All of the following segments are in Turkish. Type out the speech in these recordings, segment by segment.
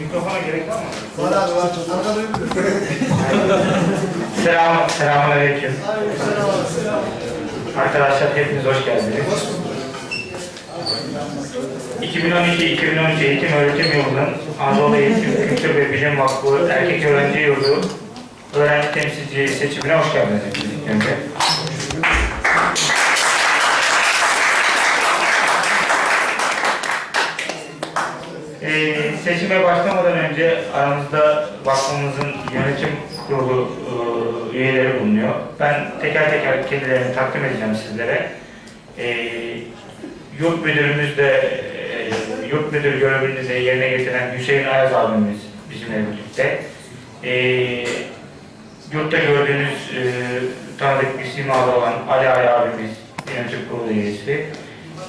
Mikrofona gerek var mı? Var abi var. Arka duymuyor. Selam. Aleykümselam abi. Selam. Arkadaşlar hepiniz hoş geldiniz. Hoş bulduk. 2012-2013 eğitim öğretim yılının Anadolu Eğitim Kültür ve Bilim Vakfı Erkek Öğrenci Yurdu öğrenci temsilci seçimine hoş geldiniz önce. Seçime başlamadan önce aramızda vakfımızın yönetim kurulu e, üyeleri bulunuyor. Ben teker teker kendilerini takdim edeceğim sizlere. Ee, yurt müdürümüz de e, yurt müdür görevini yerine getiren Hüseyin Ayaz abimiz bizimle birlikte. Ee, yurtta gördüğünüz e, tanıdık bir simalı olan Ali Ay abimiz yönetim kurulu üyesi.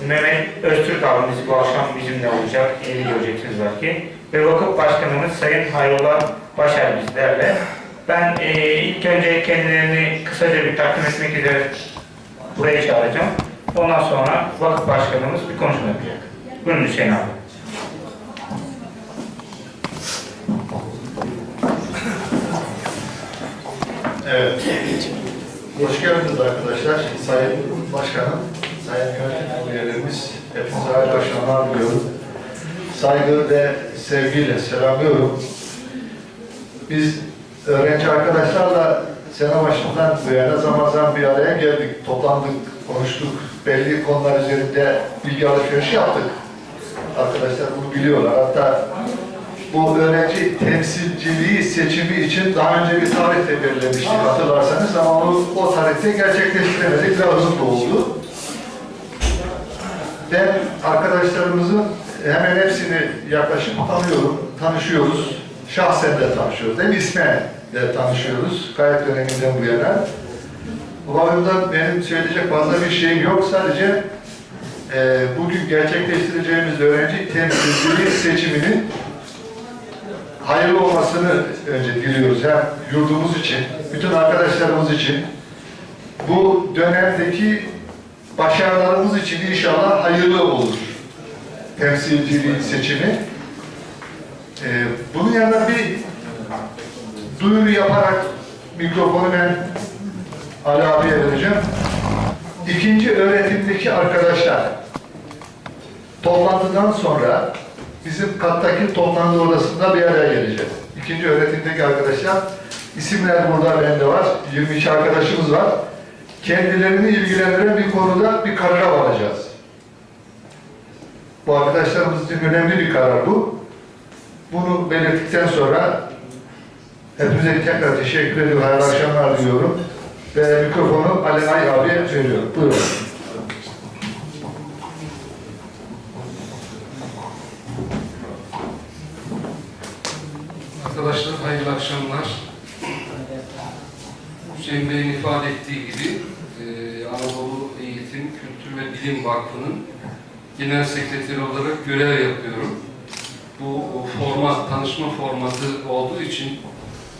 Mehmet Öztürk abimiz bu akşam bizimle olacak. Yeni göreceksiniz belki. Ve vakıf başkanımız Sayın Hayrullah Başar bizlerle. Ben e, ilk önce kendilerini kısaca bir takdim etmek üzere buraya çağıracağım. Ondan sonra vakıf başkanımız bir konuşma yapacak. Buyurun Hüseyin abi. Evet. Hoş geldiniz arkadaşlar. Sayın Başkanım, Sayın Yönetim Üyelerimiz, hepinize hayırlı akşamlar diliyorum. Saygı ve sevgiyle selamlıyorum. Biz öğrenci arkadaşlarla sene başından bu yana zaman zaman bir araya geldik, toplandık, konuştuk, belli konular üzerinde bilgi alışverişi yaptık. Arkadaşlar bunu biliyorlar. Hatta bu öğrenci temsilciliği seçimi için daha önce bir tarih de belirlemiştik hatırlarsanız ama onu o tarihte gerçekleştiremedik. Biraz uzun oldu. Ben arkadaşlarımızın hemen hepsini yaklaşık tanıyorum, tanışıyoruz. Şahsen de tanışıyoruz. Hem ismen de tanışıyoruz. Kayıt döneminden bu yana. Bu bakımdan benim söyleyecek fazla bir şeyim yok. Sadece e, bugün gerçekleştireceğimiz öğrenci temsilciliği seçiminin hayırlı olmasını önce diliyoruz. Hem yurdumuz için, bütün arkadaşlarımız için, bu dönemdeki başarılarımız için inşallah hayırlı olur temsilciliği seçimi. Ee, bunun yanında bir duyuru yaparak mikrofonu ben Ali abiye vereceğim. İkinci öğretimdeki arkadaşlar toplantıdan sonra bizim kattaki toplantı odasında bir araya geleceğiz. İkinci öğretimdeki arkadaşlar, isimler burada bende var. 22 arkadaşımız var. Kendilerini ilgilendiren bir konuda bir karara varacağız. Bu arkadaşlarımız için önemli bir karar bu. Bunu belirttikten sonra hepinize tekrar teşekkür ediyorum. Hayırlı akşamlar diliyorum. Ve mikrofonu Ali Ay abiye veriyorum. Buyurun. Arkadaşlar hayırlı akşamlar. Hüseyin Bey'in ifade ettiği gibi e, Anadolu Eğitim, Kültür ve Bilim Vakfı'nın genel sekreteri olarak görev yapıyorum. Bu format, tanışma formatı olduğu için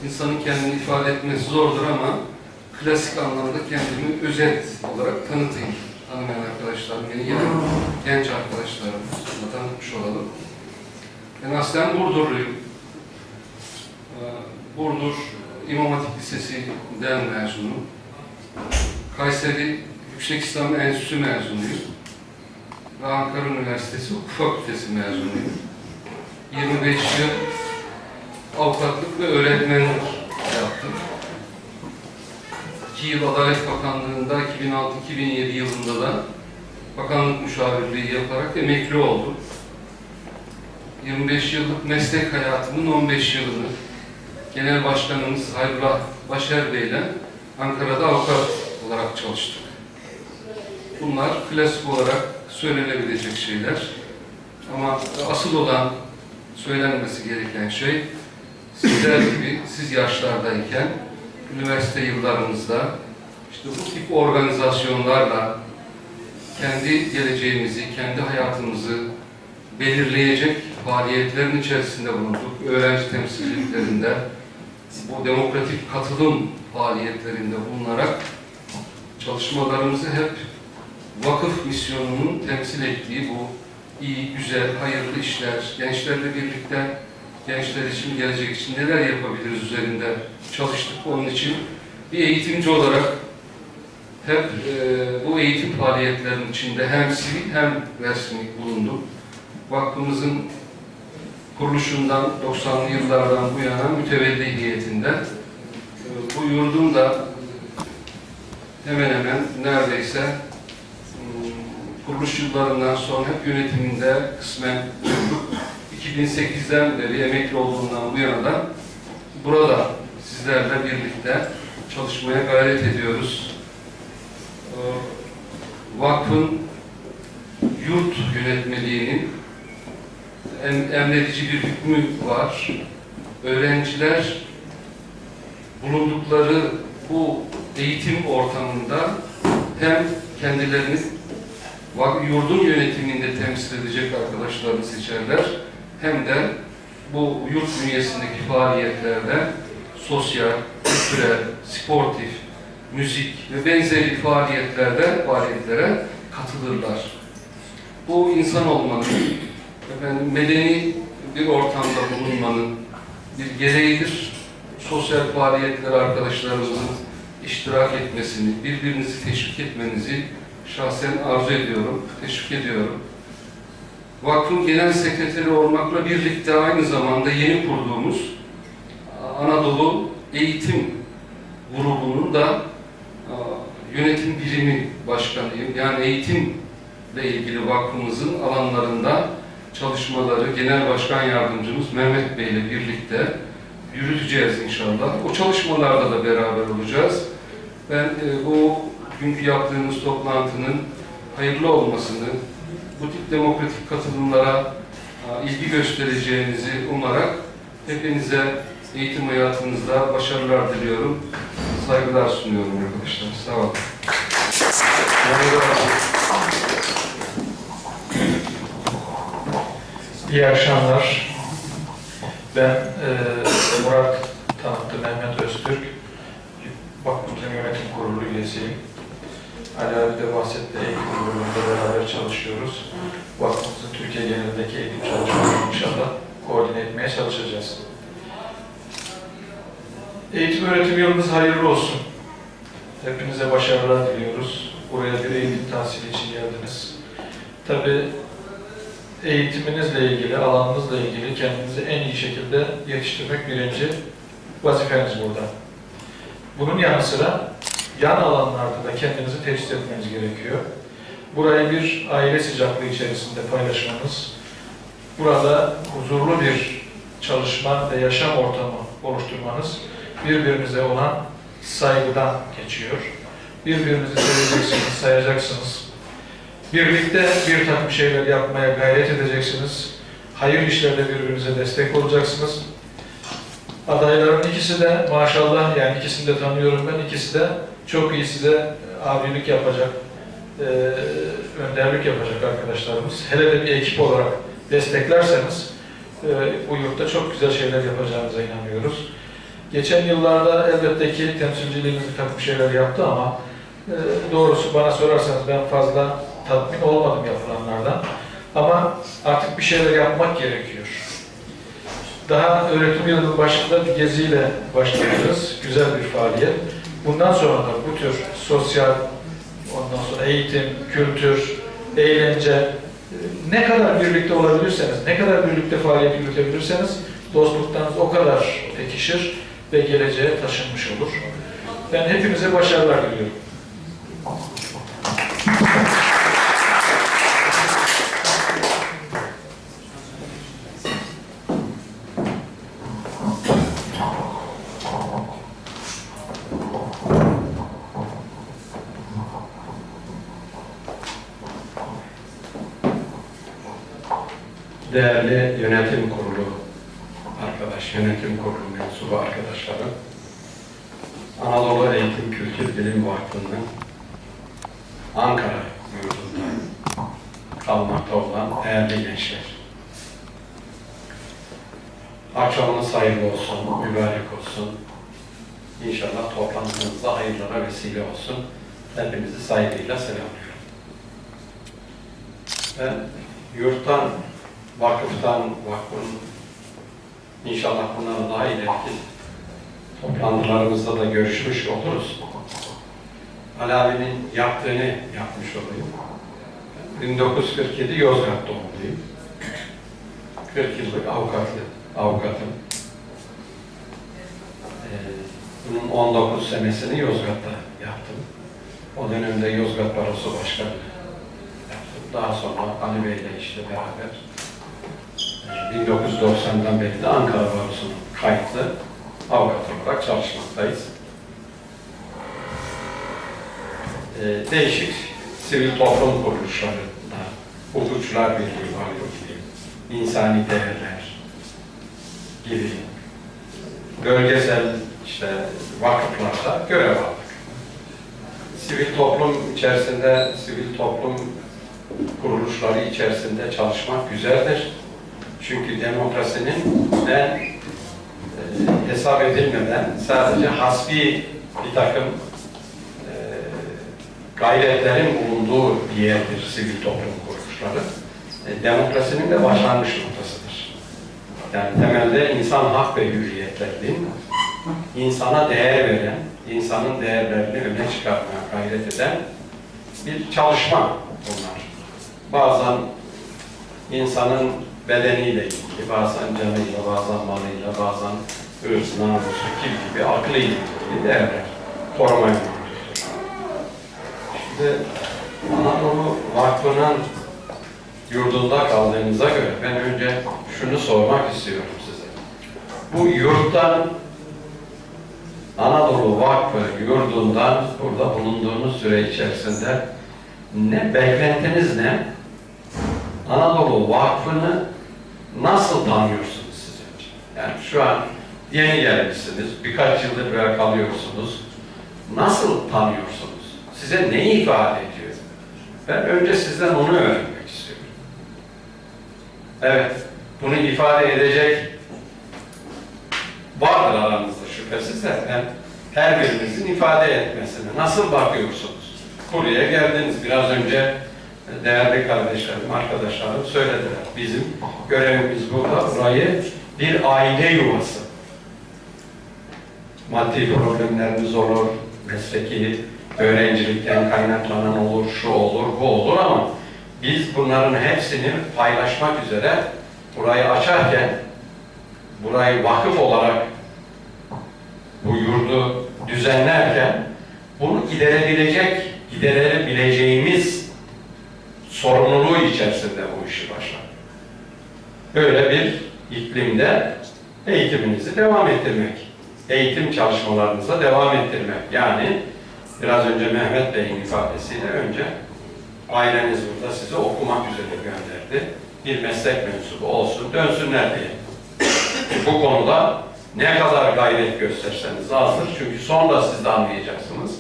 insanın kendini ifade etmesi zordur ama klasik anlamda kendimi özet olarak tanıtayım. Tanımayan arkadaşlarım, yeni gelen genç arkadaşlarımızla tanıtmış olalım. Ben aslen Burdurluyum. Ee, Burdur İmam Hatip Lisesi'den mezunum. Kayseri Yüksek İslam Enstitüsü mezunuyum. Ve Ankara Üniversitesi Hukuk Fakültesi mezunuyum. 25 yıl avukatlık ve öğretmenlik yaptım. 2 yıl Adalet Bakanlığı'nda 2006-2007 yılında da bakanlık müşavirliği yaparak emekli oldum. 25 yıllık meslek hayatımın 15 yılını Genel Başkanımız Hayrullah Başer Bey ile Ankara'da avukat olarak çalıştık. Bunlar klasik olarak söylenebilecek şeyler. Ama asıl olan söylenmesi gereken şey sizler gibi siz yaşlardayken üniversite yıllarınızda işte bu tip organizasyonlarla kendi geleceğimizi, kendi hayatımızı belirleyecek faaliyetlerin içerisinde bulunduk. Öğrenci temsilciliklerinde, bu demokratik katılım faaliyetlerinde bulunarak çalışmalarımızı hep vakıf misyonunun temsil ettiği bu iyi, güzel, hayırlı işler, gençlerle birlikte gençler için, gelecek için neler yapabiliriz üzerinde çalıştık. Onun için bir eğitimci olarak hep e, bu eğitim faaliyetlerinin içinde hem sivil hem resmi bulundum. Vakfımızın kuruluşundan 90'lı yıllardan bu yana mütevelli heyetinden e, bu yurdun da hemen hemen neredeyse kuruluş yıllarından sonra hep yönetiminde kısmen 2008'den beri emekli olduğundan bu yana da burada sizlerle birlikte çalışmaya gayret ediyoruz. Ee, Vakfın yurt yönetmeliğinin em- emredici bir hükmü var. Öğrenciler bulundukları bu eğitim ortamında hem kendilerini yurdun yönetiminde temsil edecek arkadaşlarını seçerler hem de bu yurt bünyesindeki faaliyetlerde sosyal, kültürel, sportif, müzik ve benzeri faaliyetlerde faaliyetlere katılırlar. Bu insan olmanın, efendim, medeni bir ortamda bulunmanın bir gereğidir. Sosyal faaliyetlere arkadaşlarımızın iştirak etmesini, birbirinizi teşvik etmenizi şahsen arzu ediyorum, teşvik ediyorum. Vakfın genel sekreteri olmakla birlikte aynı zamanda yeni kurduğumuz Anadolu Eğitim grubunun da a, yönetim birimi başkanıyım. Yani eğitimle ilgili vakfımızın alanlarında çalışmaları Genel Başkan Yardımcımız Mehmet Bey ile birlikte yürüteceğiz inşallah. O çalışmalarda da beraber olacağız. Ben e, bu günkü yaptığımız toplantının hayırlı olmasını, bu tip demokratik katılımlara a, ilgi göstereceğinizi umarak hepinize eğitim hayatınızda başarılar diliyorum. Saygılar sunuyorum arkadaşlar. Sağ olun. İyi akşamlar. Ben e, Murat Tanıtı Mehmet Öztürk. Vakfımızın yönetim kurulu üyesiyim. Ali abi de bahsetti, eğitim grubunda beraber çalışıyoruz. Vakfımızın Türkiye genelindeki eğitim çalışmalarını inşallah koordine etmeye çalışacağız. Eğitim öğretim yılınız hayırlı olsun. Hepinize başarılar diliyoruz. Buraya bir eğitim tahsili için geldiniz. Tabii eğitiminizle ilgili, alanınızla ilgili kendinizi en iyi şekilde yetiştirmek birinci vazifeniz burada. Bunun yanı sıra yan alanlarda da kendinizi teşhis etmeniz gerekiyor. Burayı bir aile sıcaklığı içerisinde paylaşmanız, burada huzurlu bir çalışma ve yaşam ortamı oluşturmanız birbirinize olan saygıdan geçiyor. Birbirinizi seveceksiniz, sayacaksınız. Birlikte bir takım şeyler yapmaya gayret edeceksiniz. Hayır işlerde birbirinize destek olacaksınız. Adayların ikisi de maşallah yani ikisini de tanıyorum ben. ikisi de çok iyi size abilik yapacak, e, önderlik yapacak arkadaşlarımız. Hele de bir ekip olarak desteklerseniz e, bu yurtta çok güzel şeyler yapacağınıza inanıyoruz. Geçen yıllarda elbette ki temsilciliğimiz takım şeyler yaptı ama e, doğrusu bana sorarsanız ben fazla tatmin olmadım yapılanlardan. Ama artık bir şeyler yapmak gerekiyor. Daha öğretim yılının başında bir geziyle başlıyoruz. Güzel bir faaliyet. Bundan sonra da bu tür sosyal, ondan sonra eğitim, kültür, eğlence, e, ne kadar birlikte olabilirseniz, ne kadar birlikte faaliyet yürütebilirseniz dostluklarınız o kadar pekişir ve geleceğe taşınmış olur. Ben hepinize başarılar diliyorum. Değerli yönetim kurulu arkadaş, yönetim kurulu mensubu arkadaşlarım, Anadolu Eğitim Kültür Bilim Vakfı'nın Ankara yurdunda kalmakta olan değerli gençler. Akşamınız hayırlı olsun, mübarek olsun. İnşallah toplantınızda hayırlara vesile olsun. Hepinizi saygıyla selamlıyorum. Ben yurttan vakıftan, vakfın İnşallah bundan daha ileriki toplantılarımızda da görüşmüş oluruz. Ali abinin yaptığını yapmış olayım. 1947 Yozgat doğumluyum. 40 yıllık avukatlı, avukatım. Ee, bunun 19 senesini Yozgat'ta yaptım. O dönemde Yozgat Barosu Başkanı yaptım. Daha sonra Ali Bey ile işte beraber 1990'dan beri de Ankara Barosu'nun kayıtlı avukat olarak çalışmaktayız. Ee, değişik sivil toplum kuruluşlarında hukukçular birliği var gibi, insani değerler gibi bölgesel işte vakıflarda görev aldık. Sivil toplum içerisinde, sivil toplum kuruluşları içerisinde çalışmak güzeldir. Çünkü demokrasinin ben e, hesap edilmeden sadece hasbi bir takım e, gayretlerin bulunduğu bir yerdir sivil toplum kuruluşları. E, demokrasinin de başlangıç noktasıdır. Yani temelde insan hak ve hürriyetlerinin insana değer veren, insanın değerlerini öne çıkarmaya gayret eden bir çalışma bunlar. Bazen insanın bedeniyle ilgili, bazen canıyla, bazen malıyla, bazen ırz, namusu, kim gibi aklıyla ilgili değerler korumaya. Şimdi Anadolu Vakfı'nın yurdunda kaldığınıza göre ben önce şunu sormak istiyorum size. Bu yurttan Anadolu Vakfı yurdundan burada bulunduğunuz süre içerisinde ne beklentiniz ne? Anadolu Vakfı'nı nasıl tanıyorsunuz siz? Yani şu an yeni gelmişsiniz, birkaç yıldır böyle kalıyorsunuz. Nasıl tanıyorsunuz? Size ne ifade ediyor? Ben önce sizden onu öğrenmek istiyorum. Evet, bunu ifade edecek vardır aranızda şüphesiz de ben her birinizin ifade etmesini nasıl bakıyorsunuz? Buraya geldiniz biraz önce değerli kardeşlerim, arkadaşlarım söylediler. Bizim görevimiz burada burayı bir aile yuvası. Maddi problemlerimiz olur, mesleki öğrencilikten kaynaklanan olur, şu olur, bu olur ama biz bunların hepsini paylaşmak üzere burayı açarken burayı vakıf olarak bu yurdu düzenlerken bunu giderebilecek, giderebileceğimiz içerisinde bu işi başlar. Böyle bir iklimde eğitiminizi devam ettirmek, eğitim çalışmalarınıza devam ettirmek. Yani biraz önce Mehmet Bey'in ifadesiyle önce aileniz burada sizi okumak üzere gönderdi. Bir meslek mensubu olsun, dönsünler diye. Bu konuda ne kadar gayret gösterseniz azdır. Çünkü sonra siz de anlayacaksınız.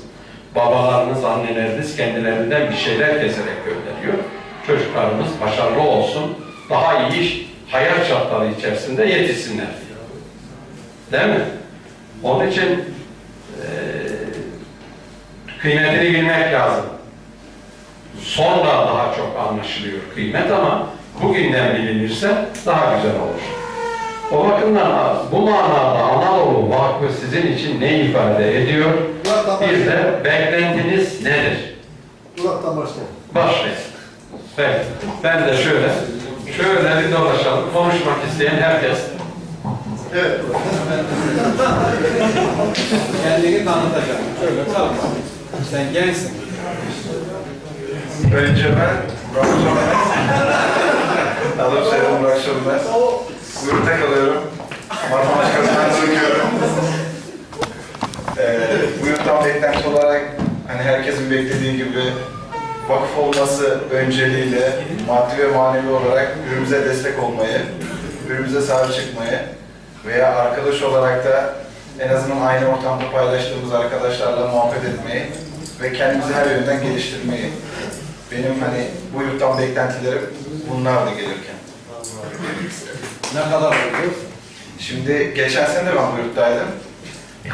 Babalarınız, anneleriniz kendilerinden bir şeyler keserek gönderiyor. Çocuklarımız başarılı olsun, daha iyi hayat şartları içerisinde yetişsinler diyor. Değil mi? Onun için eee kıymetini bilmek lazım. Sonra daha çok anlaşılıyor kıymet ama bugünden bilinirse daha güzel olur. O bakımdan bu manada Anadolu Vakfı sizin için ne ifade ediyor? Bir de beklentiniz nedir? Kulaktan başlayalım. Başlayın. Evet. Ben de şöyle, şöyle bir dolaşalım. Konuşmak isteyen herkes. Evet. Kendini tanıtacaksın. Şöyle tamam. Sen gençsin. Önce ben Burak Sönmez. Adım soyadım Burak Sönmez. Yurtta kalıyorum. Marmara Başkanı'ndan bırakıyorum. Ee, bu yurttan beklenti olarak hani herkesin beklediği gibi vakıf olması önceliğiyle maddi ve manevi olarak ürünümüze destek olmayı, ürünümüze sahip çıkmayı veya arkadaş olarak da en azından aynı ortamda paylaştığımız arkadaşlarla muhabbet etmeyi ve kendimizi her yönden geliştirmeyi. Benim hani bu yurttan beklentilerim bunlardı gelirken. Ne kadar oldu? Şimdi geçen sene de ben bu yurttaydım.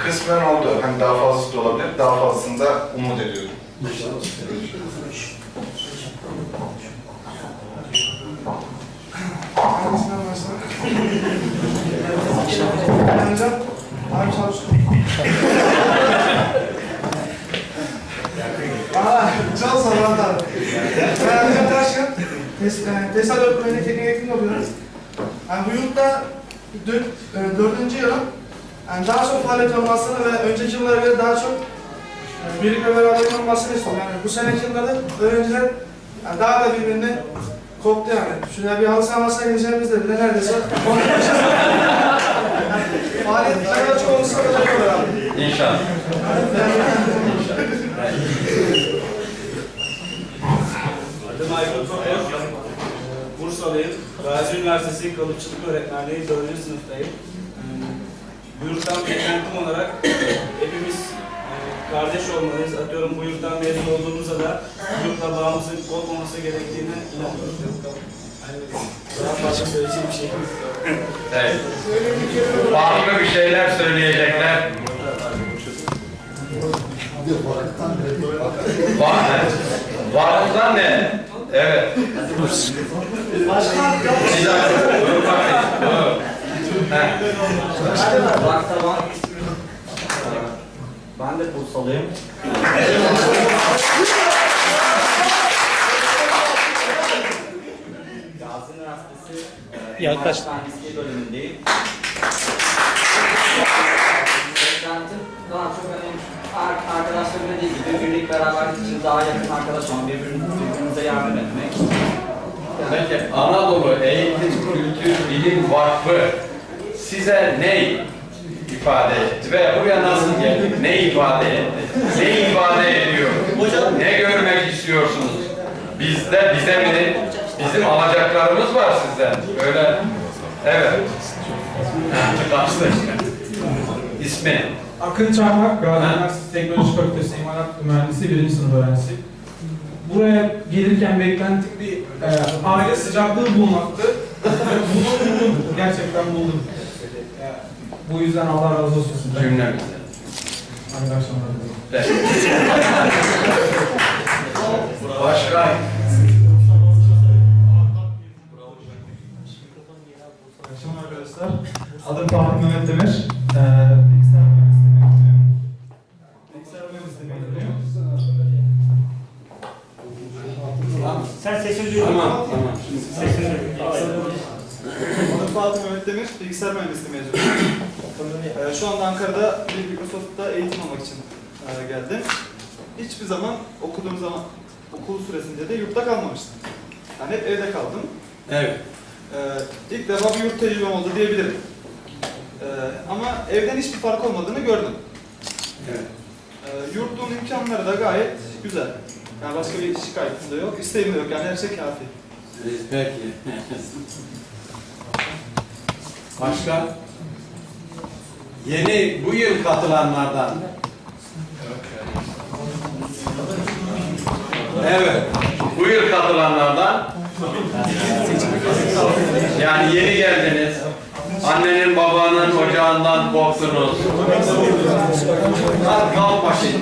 Kısmen oldu. Hani daha fazlası da olabilir. Daha fazlasını da umut ediyorum. Amcam, abi çalıştım. Aa, olun abi. Ben Amcam Taşkın. Tes, Tesal Öğretmeni Teknik Eğitim yapıyorum. Yani bu yurtta dün, e, dördüncü yılım. Yani daha çok faaliyet olmasını ve önceki yıllara göre daha çok e, birlik ve beraberlik olmasını istiyorum. Yani bu seneki yılda da öğrenciler yani daha da birbirini koptu yani. Şuraya bir halı saha masasına gideceğimizde bile neredeyse Faaliyet ne kadar çok olursa kadar çok olur abi. İnşallah. Adım Aykut. Bursalıyım. Gazi Üniversitesi Kalıpçılık Öğretmenliği 4. sınıftayım. Bu yurttan beklentim olarak hepimiz kardeş olmalıyız. Atıyorum bu yurttan mezun olduğumuzda da yurtla bağımızın olmaması gerektiğine inanıyorum. Daha fazla bir şey yok. Evet. Farklı bir şeyler söyleyecekler. Var ne? Varlıktan ne? Evet. Bir dakika. Dur bakayım. Dur. Heh. Bak tamam. Ben de Bursalıyım. Gazi Üniversitesi Yaklaş. Mühendisliği bölümündeyim. Beklentim daha çok hani ar- arkadaşlarım dediği gibi birlik beraberlik için daha yakın arkadaş olmak, birbirimize, birbirimize yardım etmek. Peki Anadolu Eğitim Kültür Bilim Vakfı size ne ifade etti ve buraya nasıl geldik? Ne ifade etti? Ne ifade ediyor? Ne görmek istiyorsunuz? Bizde, bize mi? Bizim alacaklarımız var sizden. Öyle. Evet. Kaçtı. İsmi? Akın Çarmak, Gazi Üniversitesi Teknoloji Fakültesi İmalat Mühendisi 1. sınıf öğrencisi. Buraya gelirken beklentim bir e, aile sıcaklığı bulmaktı. Bunu buldum, gerçekten buldum. Bu yüzden Allah razı olsun sizden. Cümlemizde. Hayırlı akşamlar dilerim. Evet. Başka? Akşam arkadaşlar. Adım Fatih Mehmet Demir. Ee, bilgisayar mühendisliği mezunuyum. Bilgisayar mühendisliği mezunuyum. Sen sesini duyuyor Tamam, tamam. Sesini duyuyor. Adım Fatih Mehmet Demir, bilgisayar mühendisliği mezunuyum. Ee, şu anda Ankara'da bir Microsoft'ta eğitim almak için e, geldim. Hiçbir zaman okuduğum zaman, okul süresince de yurtta kalmamıştım. Yani hep evde kaldım. Evet. Ee, ilk defa bir yurt tecrübem oldu diyebilirim. Ee, ama evden hiçbir fark olmadığını gördüm. Evet. Ee, yurtluğun imkanları da gayet güzel. Yani başka bir şikayetim de yok, isteğim de yok. Yani her şey kafi. Peki. Başka? Yeni bu yıl katılanlardan. Evet. Bu yıl katılanlardan. Yani yeni geldiniz. Annenin babanın ocağından korktunuz. Kalk kalk bakayım.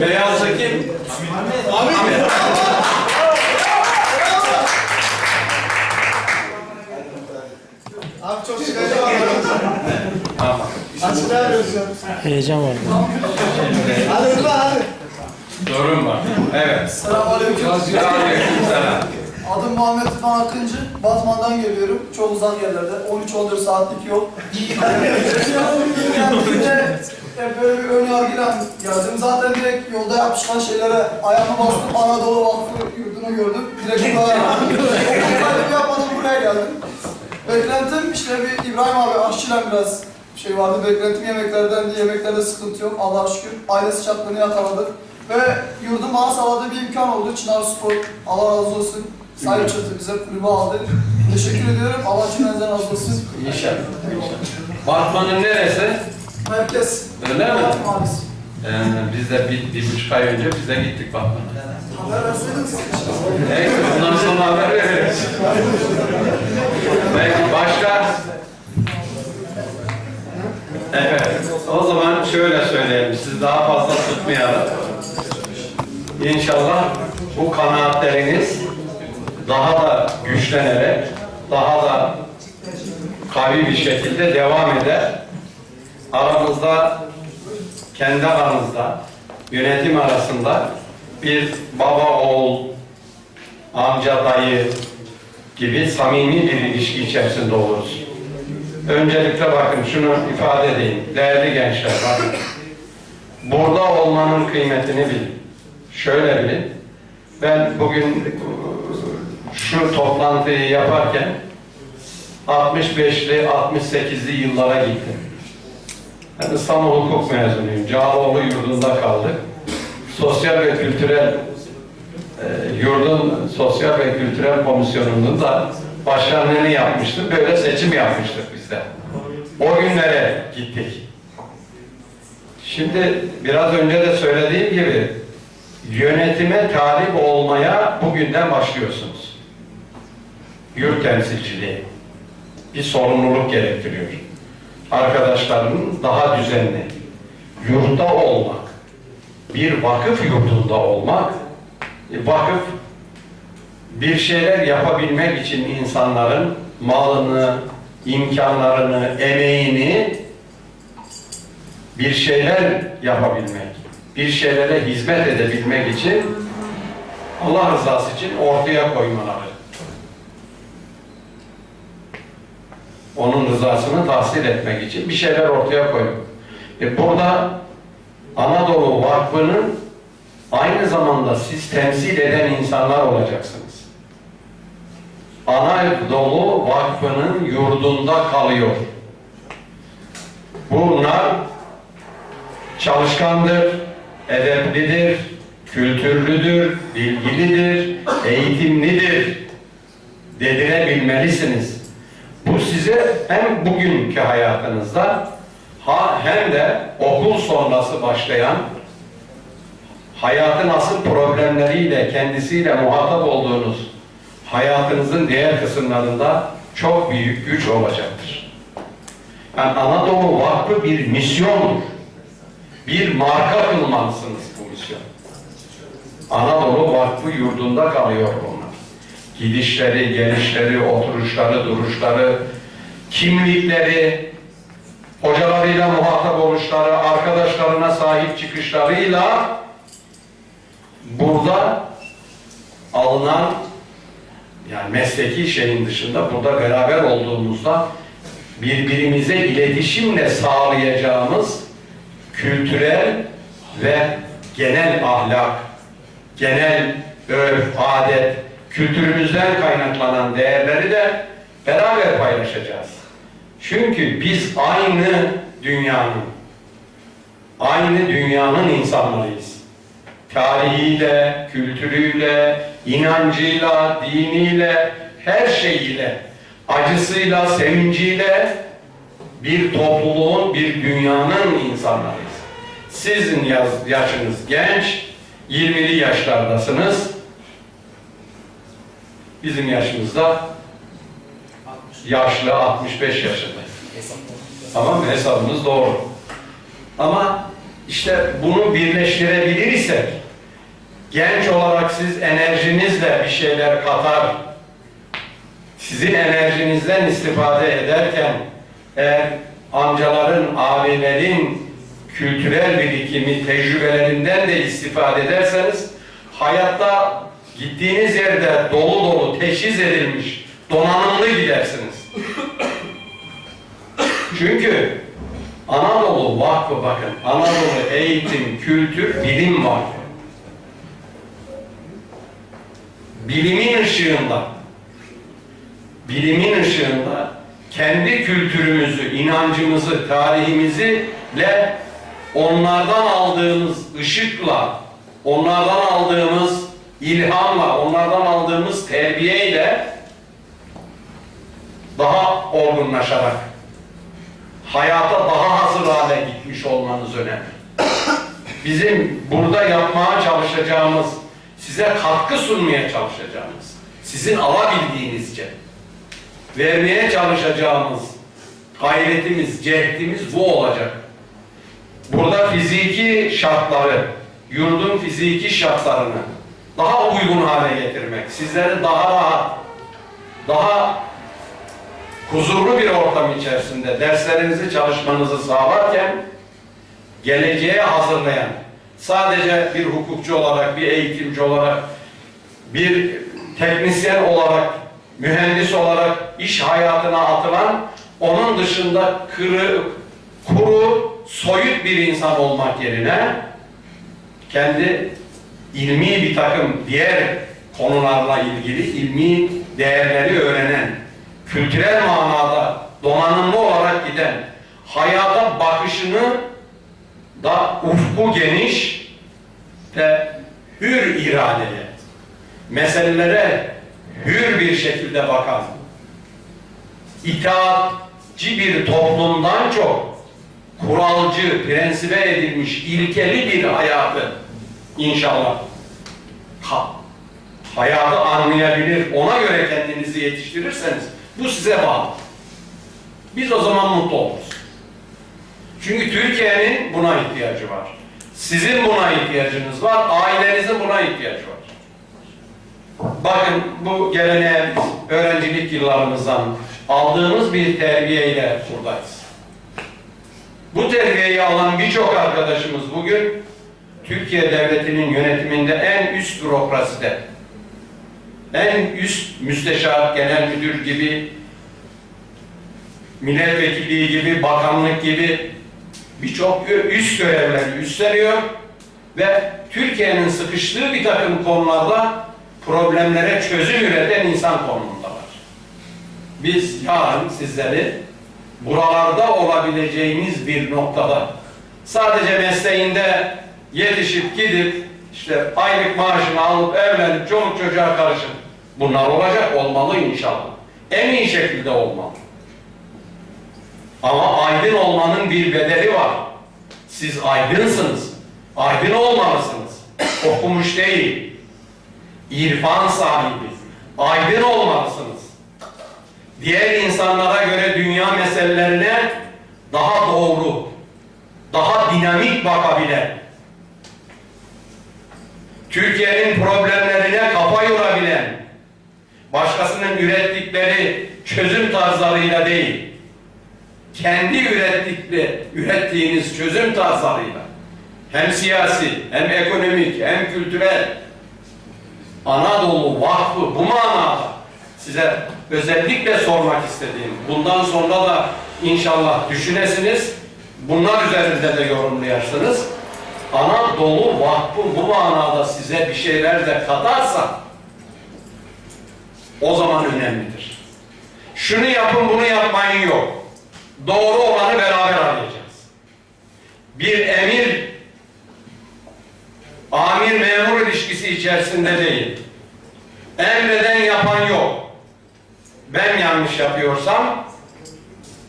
Beyazlı kim? Ahmet. Abi çok şikayetçi var. Tamam. Açıklar arıyoruz ya. Heyecan var. Hadi lütfen hadi. Sorun var. Evet. Selamünaleyküm. Aleykümselam. Adım Muhammed Rıdvan Akıncı. Batman'dan geliyorum. Çok uzak yerlerde. 13-14 saatlik yol. Geldiğimde e, böyle bir ön yargıyla geldim. Zaten direkt yolda yapışkan şeylere ayağımı bastım. Anadolu Vakfı yurdunu gördüm. Direkt buraya Okul yapmadım buraya geldim. Beklentim işte bir İbrahim abi aşçıyla biraz şey vardı. Beklentim yemeklerden diye yemeklerde sıkıntı yok. Allah'a şükür. Aile sıcaklığını yakaladık. Ve yurdun bana sağladığı bir imkan oldu. Çınar Spor. Allah razı olsun. Sahip çıktı bize kulübü aldı. Teşekkür ediyorum. Allah cümlenizden razı olsun. İnşallah. Batman'ın neresi? Herkes. Öyle mi? Maalesef. Ee, biz de bir, bir buçuk ay önce biz de gittik Batman'a. Haber verseydiniz. Neyse bundan sonra haber veririz. Peki başka? Evet. O zaman şöyle söyleyelim. Sizi daha fazla tutmayalım. İnşallah bu kanaatleriniz daha da güçlenerek, daha da kavi bir şekilde devam eder. Aramızda, kendi aramızda, yönetim arasında bir baba oğul, amca dayı gibi samimi bir ilişki içerisinde oluruz. Öncelikle bakın şunu ifade edeyim. Değerli gençler bakın. Burada olmanın kıymetini bilin. Şöyle bilin. Ben bugün şu toplantıyı yaparken 65'li 68'li yıllara gittim. Ben İstanbul Hukuk mezunuyum. Cağaloğlu yurdunda kaldık. Sosyal ve kültürel e, yurdun sosyal ve kültürel komisyonunun da başkanlığını yapmıştım. Böyle seçim yapmıştık biz de. O günlere gittik. Şimdi biraz önce de söylediğim gibi yönetime talip olmaya bugünden başlıyorsunuz. Yurt temsilciliği bir sorumluluk gerektiriyor. Arkadaşlarının daha düzenli yurtta olmak, bir vakıf yurdunda olmak, vakıf bir şeyler yapabilmek için insanların malını, imkanlarını, emeğini bir şeyler yapabilmek, bir şeylere hizmet edebilmek için Allah rızası için ortaya koymaları. Onun rızasını tahsil etmek için bir şeyler ortaya koymak. E burada Anadolu Vakfı'nın aynı zamanda siz temsil eden insanlar olacaksınız. Anadolu Vakfı'nın yurdunda kalıyor. Bunlar çalışkandır, edeplidir, kültürlüdür, bilgilidir, eğitimlidir dedirebilmelisiniz. Bu size hem bugünkü hayatınızda ha, hem de okul sonrası başlayan hayatın asıl problemleriyle kendisiyle muhatap olduğunuz hayatınızın diğer kısımlarında çok büyük güç olacaktır. Yani Anadolu Vakfı bir misyondur. Bir marka kılmalısınız bu misyon. Anadolu Vakfı yurdunda kalıyor bunlar. Gidişleri, gelişleri, oturuşları, duruşları, kimlikleri, hocalarıyla muhatap oluşları, arkadaşlarına sahip çıkışlarıyla burada alınan yani mesleki şeyin dışında burada beraber olduğumuzda birbirimize iletişimle sağlayacağımız kültürel ve genel ahlak, genel örf, adet, kültürümüzden kaynaklanan değerleri de beraber paylaşacağız. Çünkü biz aynı dünyanın, aynı dünyanın insanlarıyız. Tarihiyle, kültürüyle, inancıyla, diniyle, her şeyiyle, acısıyla, sevinciyle bir topluluğun, bir dünyanın insanlarıyız. Sizin yaşınız genç, 20'li yaşlardasınız. Bizim yaşımızda yaşlı 65 yaşındayız. Tamam mı? Hesabınız doğru. Ama işte bunu birleştirebilirsek, genç olarak siz enerjinizle bir şeyler katar, sizin enerjinizden istifade ederken eğer amcaların, abilerin kültürel birikimi, tecrübelerinden de istifade ederseniz hayatta gittiğiniz yerde dolu dolu teşhis edilmiş, donanımlı gidersiniz. Çünkü Anadolu Vakfı bakın, Anadolu Eğitim, Kültür, Bilim Vakfı. Bilimin ışığında, bilimin ışığında kendi kültürümüzü, inancımızı, tarihimizi ile onlardan aldığımız ışıkla, onlardan aldığımız ilhamla, onlardan aldığımız terbiyeyle daha olgunlaşarak hayata daha hazır hale gitmiş olmanız önemli. Bizim burada yapmaya çalışacağımız, size katkı sunmaya çalışacağımız, sizin alabildiğinizce vermeye çalışacağımız gayretimiz, cehdimiz bu olacak. Burada fiziki şartları, yurdun fiziki şartlarını daha uygun hale getirmek, sizleri daha rahat, daha huzurlu bir ortam içerisinde derslerinizi çalışmanızı sağlarken geleceğe hazırlayan, sadece bir hukukçu olarak, bir eğitimci olarak, bir teknisyen olarak, mühendis olarak iş hayatına atılan, onun dışında kırı, kuru, soyut bir insan olmak yerine kendi ilmi bir takım diğer konularla ilgili ilmi değerleri öğrenen, kültürel manada donanımlı olarak giden, hayata bakışını da ufku geniş ve hür iradeye, meselelere hür bir şekilde bakan, itaatçı bir toplumdan çok kuralcı, prensibe edilmiş, ilkeli bir hayatı inşallah ha, hayatı anlayabilir, ona göre kendinizi yetiştirirseniz bu size bağlı. Biz o zaman mutlu oluruz. Çünkü Türkiye'nin buna ihtiyacı var. Sizin buna ihtiyacınız var, ailenizin buna ihtiyacı var. Bakın bu geleneğe öğrencilik yıllarımızdan aldığımız bir terbiyeyle buradayız. Bu terbiyeyi alan birçok arkadaşımız bugün Türkiye Devleti'nin yönetiminde en üst bürokraside, en üst müsteşar, genel müdür gibi, milletvekilliği gibi, bakanlık gibi birçok üst görevleri üstleniyor ve Türkiye'nin sıkıştığı bir takım konularda problemlere çözüm üreten insan konumundalar. Biz yarın sizleri buralarda olabileceğiniz bir noktada sadece mesleğinde yetişip gidip işte aylık maaşını alıp evlenip çoluk çocuğa karışıp bunlar olacak olmalı inşallah. En iyi şekilde olmalı. Ama aydın olmanın bir bedeli var. Siz aydınsınız. Aydın olmalısınız. Okumuş değil. İrfan sahibi. Aydın olmalısınız. Diğer insanlara göre dünya meselelerine daha doğru, daha dinamik bakabilen, Türkiye'nin problemlerine kafa yorabilen, başkasının ürettikleri çözüm tarzlarıyla değil, kendi ürettikleri, ürettiğiniz çözüm tarzlarıyla hem siyasi, hem ekonomik, hem kültürel Anadolu Vakfı bu manada size özellikle sormak istediğim, bundan sonra da inşallah düşünesiniz, bunlar üzerinde de yorumlayarsınız. Anadolu Vakfı bu manada size bir şeyler de katarsa o zaman önemlidir. Şunu yapın bunu yapmayın yok. Doğru olanı beraber arayacağız. Bir emir amir memur ilişkisi içerisinde değil. Emreden yapan yok. Ben yanlış yapıyorsam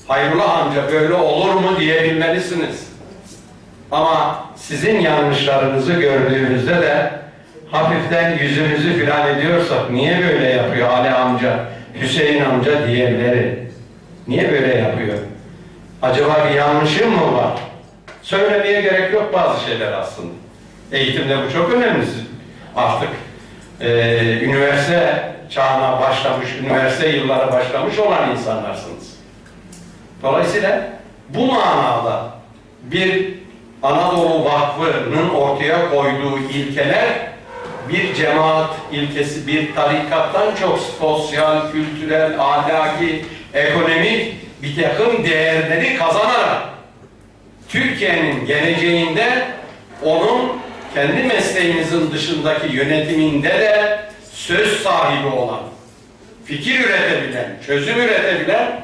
hayrola amca böyle olur mu diyebilmelisiniz. Ama sizin yanlışlarınızı gördüğümüzde de hafiften yüzümüzü filan ediyorsak niye böyle yapıyor Ali amca, Hüseyin amca diğerleri? Niye böyle yapıyor? Acaba bir yanlışım mı var? Söylemeye gerek yok bazı şeyler aslında. Eğitimde bu çok önemli. Artık e, üniversite çağına başlamış, üniversite yıllara başlamış olan insanlarsınız. Dolayısıyla bu manada bir Anadolu Vakfı'nın ortaya koyduğu ilkeler bir cemaat ilkesi, bir tarikattan çok sosyal, kültürel, ahlaki, ekonomik bir takım değerleri kazanarak Türkiye'nin geleceğinde onun kendi mesleğinizin dışındaki yönetiminde de söz sahibi olan, fikir üretebilen, çözüm üretebilen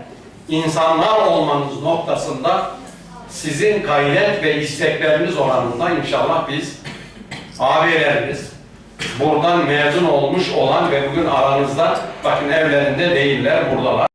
insanlar olmanız noktasında sizin gayret ve istekleriniz oranında inşallah biz abileriniz buradan mezun olmuş olan ve bugün aranızda bakın evlerinde değiller buradalar.